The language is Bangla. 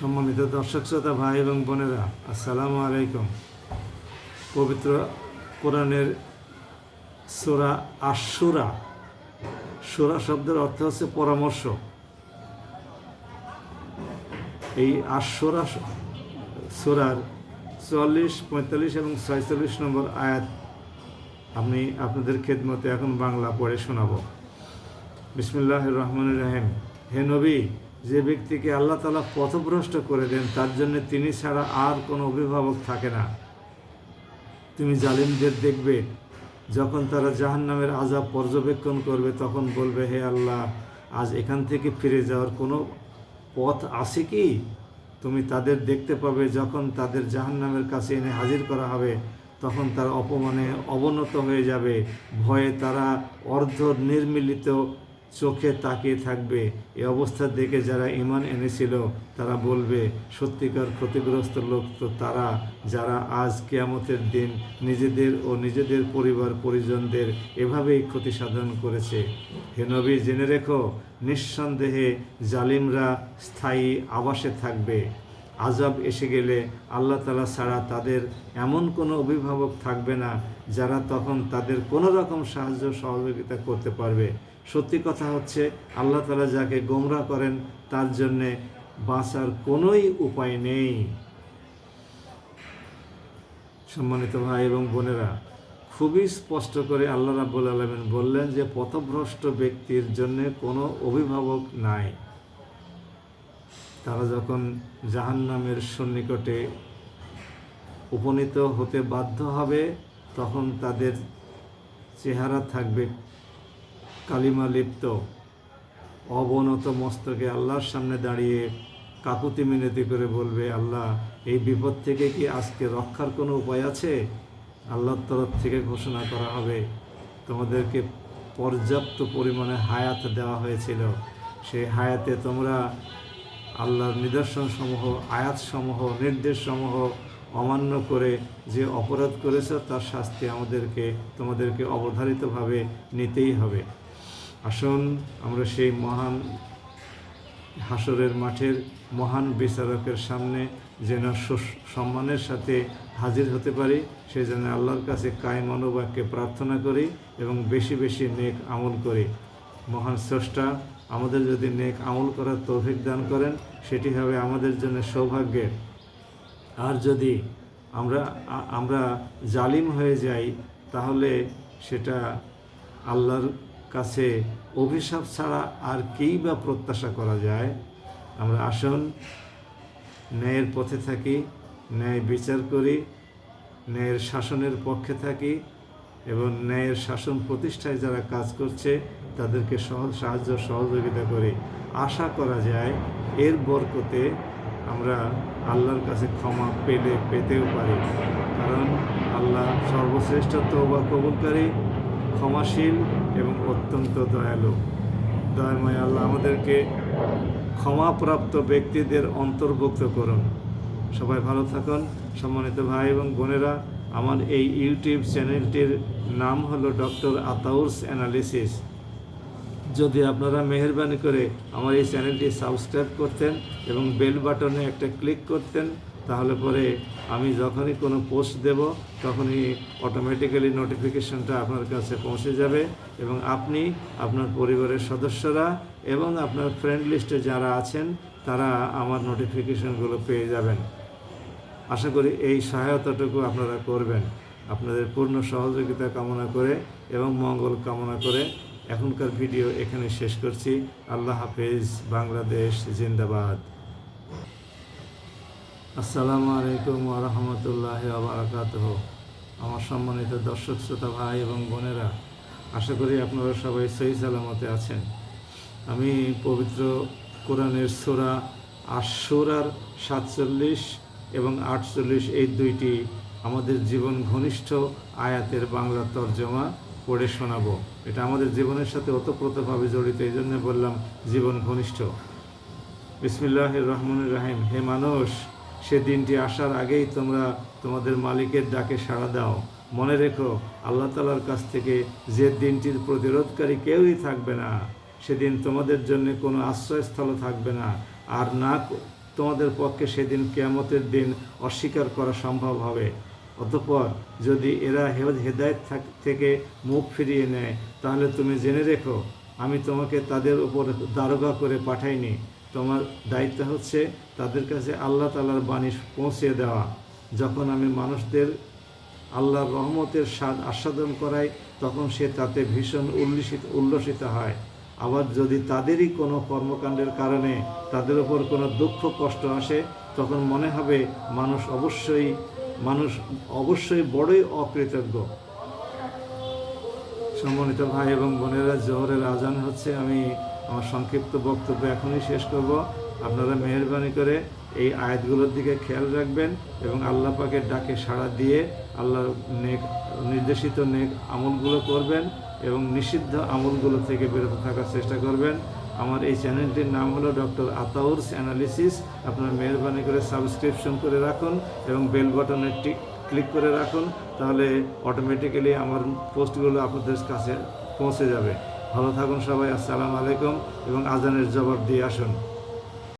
সম্মানিত দর্শক, শ্রোতা, ভাই এবং বোনেরা, আসসালামু আলাইকুম। পবিত্র কোরআনের সুরা আশুরা সুরা শব্দের অর্থ হচ্ছে পরামর্শ। এই আশুরা সুরার চুয়াল্লিশ, পঁয়তাল্লিশ এবং ছয়চল্লিশ নম্বর আয়াত আমি আপনাদের খেদমতে এখন বাংলা পড়ে শোনাবো। বিসমুল্লাহ রহমান রাহিম। হে নবী যে ব্যক্তিকে আল্লাহ তালা পথভ্রষ্ট করে দেন, তার জন্য তিনি ছাড়া আর কোনো অভিভাবক থাকে না। তুমি জালিমদের দেখবে, যখন তারা জাহান নামের আজাব পর্যবেক্ষণ করবে, তখন বলবে, হে আল্লাহ, আজ এখান থেকে ফিরে যাওয়ার কোনো পথ আছে কি? তুমি তাদের দেখতে পাবে, যখন তাদের জাহান নামের কাছে এনে হাজির করা হবে, তখন তারা অপমানে অবনত হয়ে যাবে। ভয়ে তারা অর্ধ নির্মিলিত চোখে তাকিয়ে থাকবে। এ অবস্থা দেখে যারা ইমান এনেছিল, তারা বলবে, সত্যিকার ক্ষতিগ্রস্ত লোক তো তারা, যারা আজ কেয়ামতের দিন নিজেদের ও নিজেদের পরিবার পরিজনদের এভাবেই ক্ষতি সাধন করেছে। হে নবী, জেনে রেখো, নিঃসন্দেহে জালিমরা স্থায়ী আবাসে থাকবে। আজাব এসে গেলে আল্লাহ তালা ছাড়া তাদের এমন কোনো অভিভাবক থাকবে না, যারা তখন তাদের কোনো রকম সাহায্য সহযোগিতা করতে পারবে। সত্যি কথা হচ্ছে, আল্লাহ তালা যাকে গোমরা করেন, তার জন্যে বাঁচার কোনোই উপায় নেই। সম্মানিত ভাই এবং বোনেরা, খুবই স্পষ্ট করে আল্লাহ রাব্বুল আলমিন বললেন যে, পথভ্রষ্ট ব্যক্তির জন্য কোনো অভিভাবক নাই। তারা যখন জাহান্নামের সন্নিকটে উপনীত হতে বাধ্য হবে, তখন তাদের চেহারা থাকবে কালিমা লিপ্ত। অবনত মস্তকে আল্লাহর সামনে দাঁড়িয়ে কাকুতি মিনতি করে বলবে, আল্লাহ, এই বিপদ থেকে কি আজকে রক্ষার কোনো উপায় আছে? আল্লাহর তরফ থেকে ঘোষণা করা হবে, তোমাদেরকে পর্যাপ্ত পরিমাণে হায়াত দেওয়া হয়েছিল। সেই হায়াতে তোমরা আল্লাহর নিদর্শনসমূহ, আয়াতসমূহ, নির্দেশসমূহ অমান্য করে যে অপরাধ করেছ, তার শাস্তি আমাদেরকে, তোমাদেরকে অবধারিতভাবে নিতেই হবে। আসুন, আমরা সেই মহান হাসরের মাঠের মহান বিচারকের সামনে যেন সম্মানের সাথে হাজির হতে পারি সেই জন্য আল্লাহর কাছে কায় মনোবাক্যে প্রার্থনা করি এবং বেশি বেশি নেক আমল করি। মহান স্রষ্টা, আমাদের যদি নেক আমল করার তৌফিক দান করেন, সেটি হবে আমাদের জন্য সৌভাগ্যের। আর যদি আমরা আমরা জালিম হয়ে যাই, তাহলে সেটা আল্লাহর কাছে অভিশাপ ছাড়া আর কেই বা প্রত্যাশা করা যায়? আমরা আসুন, ন্যায়ের পথে থাকি, ন্যায় বিচার করি, ন্যায়ের শাসনের পক্ষে থাকি এবং ন্যায়ের শাসন প্রতিষ্ঠায় যারা কাজ করছে, তাদেরকে সহজ সাহায্য, সহযোগিতা করে। আশা করা যায় এর বরকতে আমরা আল্লাহর কাছে ক্ষমা পেলে পেতেও পারি। কারণ আল্লাহ সর্বশ্রেষ্ঠ তৌবা কবুলকারী, ক্ষমাশীল এবং অত্যন্ত দয়ালু। দয়াময় আল্লাহ, আমাদেরকে ক্ষমাপ্রাপ্ত ব্যক্তিদের অন্তর্ভুক্ত করুন। সবাই ভালো থাকুন। সম্মানিত ভাই এবং বোনেরা, আমার এই ইউটিউব চ্যানেলটির নাম হলো ডক্টর আতাউর্স অ্যানালিসিস। যদি আপনারা মেহরবানি করে আমার এই চ্যানেলটি সাবস্ক্রাইব করতেন এবং বেল বাটনে একটা ক্লিক করতেন তাহলে পরে আমি যখনই কোনো পোস্ট দেব, তখনই অটোমেটিক্যালি নোটিফিকেশনটা আপনার কাছে পৌঁছে যাবে এবং আপনি, আপনার পরিবারের সদস্যরা এবং আপনার ফ্রেন্ড লিস্টে যারা আছেন, তারা আমার নোটিফিকেশনগুলো পেয়ে যাবেন। আশা করি এই সহায়তাটুকু আপনারা করবেন। আপনাদের পূর্ণ সহযোগিতা কামনা করে এবং মঙ্গল কামনা করে এখনকার ভিডিও এখানে শেষ করছি। আল্লাহ হাফেজ, বাংলাদেশ জিন্দাবাদ। আসসালামু আলাইকুম রহমতুল্লাহ আবরাকাত আমার সম্মানিত দর্শক, শ্রোতা, ভাই এবং বোনেরা, আশা করি আপনারা সবাই সহি সালামতে আছেন। আমি পবিত্র কোরআনের সোরা আশুরার সাতচল্লিশ এবং আটচল্লিশ এই দুইটি আমাদের জীবন ঘনিষ্ঠ আয়াতের বাংলা তর্জমা পড়ে শোনাবো। এটা আমাদের জীবনের সাথে ওতপ্রোতভাবে জড়িত এই জন্য বললাম জীবন ঘনিষ্ঠ। বিসমিল্লাহ রহমান রাহিম। হে মানুষ সে দিনটি আসার আগেই তোমরা তোমাদের মালিকের ডাকে সাড়া দাও। মনে রেখো, আল্লাহ তালার কাছ থেকে যে দিনটির প্রতিরোধকারী কেউই থাকবে না। সেদিন তোমাদের জন্য কোনো আশ্রয়স্থল থাকবে না। আর না, তোমাদের পক্ষে সেদিন কেয়ামতের দিন অস্বীকার করা সম্ভব হবে। অতঃপর যদি এরা হেদায়েত থেকে মুখ ফিরিয়ে নেয়, তাহলে তুমি জেনে রেখো, আমি তোমাকে তাদের উপর দারোগা করে পাঠাইনি। তোমার দায়িত্ব হচ্ছে তাদের কাছে আল্লাহ তালার বাণী পৌঁছে দেওয়া। যখন আমি মানুষদের আল্লাহর রহমতের স্বাদ আস্বাদন করাই, তখন সে তাতে ভীষণ উল্লিসিত, উল্লসিত হয়। আবার যদি তাদেরই কোনো কর্মকাণ্ডের কারণে তাদের ওপর কোনো দুঃখ, কষ্ট আসে, তখন মনে হবে মানুষ অবশ্যই মানুষ অবশ্যই বড়ই অকৃতজ্ঞ। সম্মানিত ভাই এবং বোনেরা, জোহরের আজান হচ্ছে। আমি আমার সংক্ষিপ্ত বক্তব্য এখনই শেষ করব। আপনারা মেহরবানি করে এই আয়াতগুলোর দিকে খেয়াল রাখবেন এবং আল্লাহ পাকের ডাকে সাড়া দিয়ে আল্লাহর নেক, নির্দেশিত নেক আমলগুলো করবেন এবং নিষিদ্ধ আমলগুলো থেকে বিরত থাকার চেষ্টা করবেন। আমার এই চ্যানেলটির নাম হলো ডক্টর আতাউরস অ্যানালিসিস। আপনারা মেহরবানি করে সাবস্ক্রিপশন করে রাখুন এবং বেল বাটনে টিক ক্লিক করে রাখুন, তাহলে অটোমেটিক্যালি আমার পোস্টগুলো আপনাদের কাছে পৌঁছে যাবে। ভালো থাকুন সবাই, আসসালামু আলাইকুম এবং আজানের জবাব দিয়ে আসুন।